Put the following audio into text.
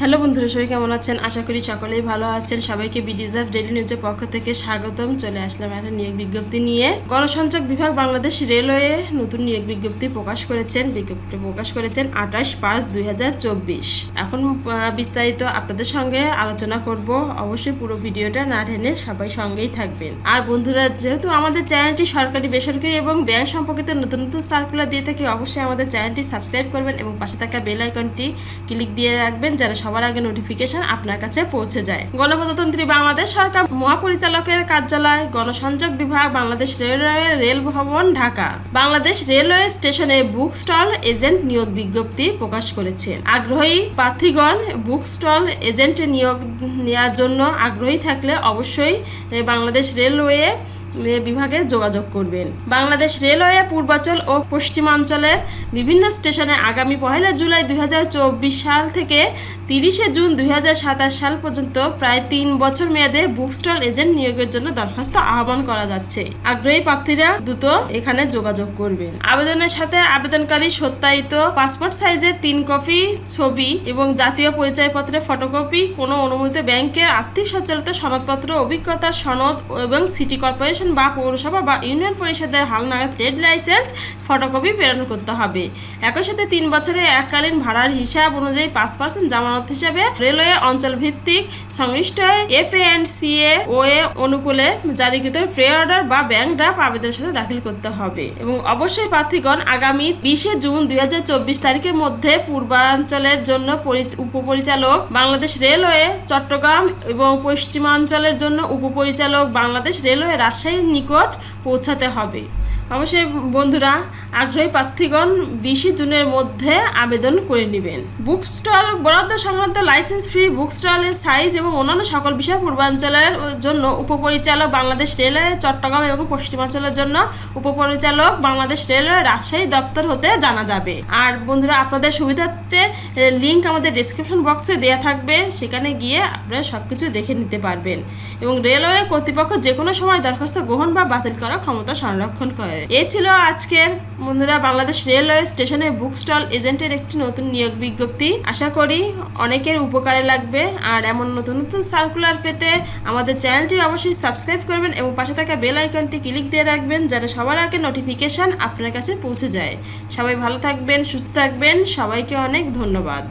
Hello বন্ধুরা, সবাই কেমন আছেন? আশা করি সকলেই ভালো আছেন। সবাইকে বিডিজার্ভ ডেলি নিউজের পক্ষ থেকে স্বাগতম। চলে আসলাম একটা নিয়োগ বিজ্ঞপ্তি নিয়ে। গণসংযোগ বিভাগ বাংলাদেশ রেলওয়ে নতুন নিয়োগ বিজ্ঞপ্তি প্রকাশ করেছেন। বিজ্ঞপ্তি প্রকাশ করেছেন আঠাশ পাঁচ দুই এখন বিস্তারিত আপনাদের সঙ্গে আলোচনা করব। অবশ্যই পুরো ভিডিওটা না টেনে সবাই সঙ্গেই থাকবেন। আর বন্ধুরা, যেহেতু আমাদের চ্যানেলটি সরকারি, বেসরকারি এবং ব্যাংক সম্পর্কিত নতুন নতুন সার্কুলার দিয়ে থাকি, অবশ্যই আমাদের চ্যানেলটি সাবস্ক্রাইব করবেন এবং পাশে থাকা বেল আইকনটি ক্লিক দিয়ে রাখবেন, যেন সবার আগে নোটিফিকেশন আপনার কাছে পৌঁছে যায়। গণপ্রজাতন্ত্রী বাংলাদেশ সরকার মহাপরিচালকের কার্যালয়, গণসংযোগ বিভাগ, বাংলাদেশ রেলওয়ে রেল ভবন, ঢাকা। বাংলাদেশ রেলওয়ে স্টেশনে বুক স্টল এজেন্ট নিয়োগ বিজ্ঞপ্তি প্রকাশ করেছে। আগ্রহী প্রার্থীগণ বুক স্টল এজেন্ট নিয়োগ নেওয়ার জন্য আগ্রহী থাকলে অবশ্যই বাংলাদেশ রেলওয়ে বিভাগে যোগাযোগ করবেন। বাংলাদেশ রেলওয়ে পূর্বাঞ্চল ও পশ্চিমাঞ্চলের বিভিন্ন স্টেশনে আগামী পহেলা জুলাই দু হাজার চব্বিশ সাল থেকে তিরিশে জুন দু হাজার সাতাশ সাল পর্যন্ত প্রায় তিন বছর মেয়াদে বুক স্টল এজেন্ট নিয়োগের জন্য দরখাস্ত আহ্বান করা যাচ্ছে। আগ্রহী প্রার্থীরা দ্রুত এখানে যোগাযোগ করবেন। আবেদনের সাথে আবেদনকারী সত্যায়িত পাসপোর্ট সাইজের তিন কপি ছবি এবং জাতীয় পরিচয়পত্রের ফটোকপি, কোনো অনুমোদিত ব্যাংকের আর্থিক সচ্ছলতা সনদপত্র, অভিজ্ঞতার সনদ এবং সিটি কর্পোরেশন বা পৌরসভা বা ইউনিয়ন পরিষদের হালনাগাদ ট্রেড লাইসেন্স ফটোকপি প্রেরণ করতে হবে। একই সাথে তিন বছরের এককালীন ভাড়ার হিসাব অনুযায়ী পাঁচ পার্সেন্ট জামানত হিসাবে রেলওয়ে অঞ্চল ভিত্তিক সংশ্লিষ্ট F A and C A O A অনুকূলে জারিকৃত ফ্রি অর্ডার বা ব্যাংক ড্রাফট আবেদনের সাথে দাখিল করতে হবে। এবং অবশ্যই প্রার্থীগণ আগামী বিশে জুন দুই চব্বিশ তারিখের মধ্যে পূর্বাঞ্চলের জন্য পরি- উপপরিচালক বাংলাদেশ রেলওয়ে, চট্টগ্রাম এবং পশ্চিমাঞ্চলের জন্য উপপরিচালক বাংলাদেশ রেলওয়ে রাজশাহীর নিকট পৌঁছাতে হবে। অবশ্যই বন্ধুরা, আগ্রহী প্রার্থীগণ বিশে জুনের মধ্যে আবেদন করে নেবেন। বুক স্টল বরাদ্দ সংক্রান্ত লাইসেন্স ফ্রি বুক স্টলের সাইজ এবং অন্যান্য সকল বিষয় পূর্বাঞ্চলের জন্য উপপরিচালক বাংলাদেশ রেলওয়ে, চট্টগ্রাম এবং পশ্চিমাঞ্চলের জন্য উপপরিচালক বাংলাদেশ রেলওয়ে রাজশাহী দপ্তর হতে জানা যাবে। আর বন্ধুরা, আপনাদের সুবিধার্থে লিঙ্ক আমাদের ডিসক্রিপশন বক্সে দেওয়া থাকবে, সেখানে গিয়ে আপনারা সব কিছু দেখে নিতে পারবেন। এবং রেলওয়ে কর্তৃপক্ষ যে কোনো সময় দরখাস্ত গ্রহণ বা বাতিল করার ক্ষমতা সংরক্ষণ করে। এ ছিল আজকের বন্ধুরা বাংলাদেশ রেলওয়ে স্টেশনে বুক স্টল এজেন্টের একটি নতুন নিয়োগ বিজ্ঞপ্তি। আশা করি অনেকের উপকারে লাগবে। আর এমন নতুন নতুন সার্কুলার পেতে আমাদের চ্যানেলটি অবশ্যই সাবস্ক্রাইব করবেন এবং পাশে থাকা বেল আইকনটি ক্লিক দিয়ে রাখবেন যেন সবার আগে নোটিফিকেশন আপনার কাছে পৌঁছে যায়। সবাই ভালো থাকবেন, সুস্থ থাকবেন। সবাইকে অনেক ধন্যবাদ।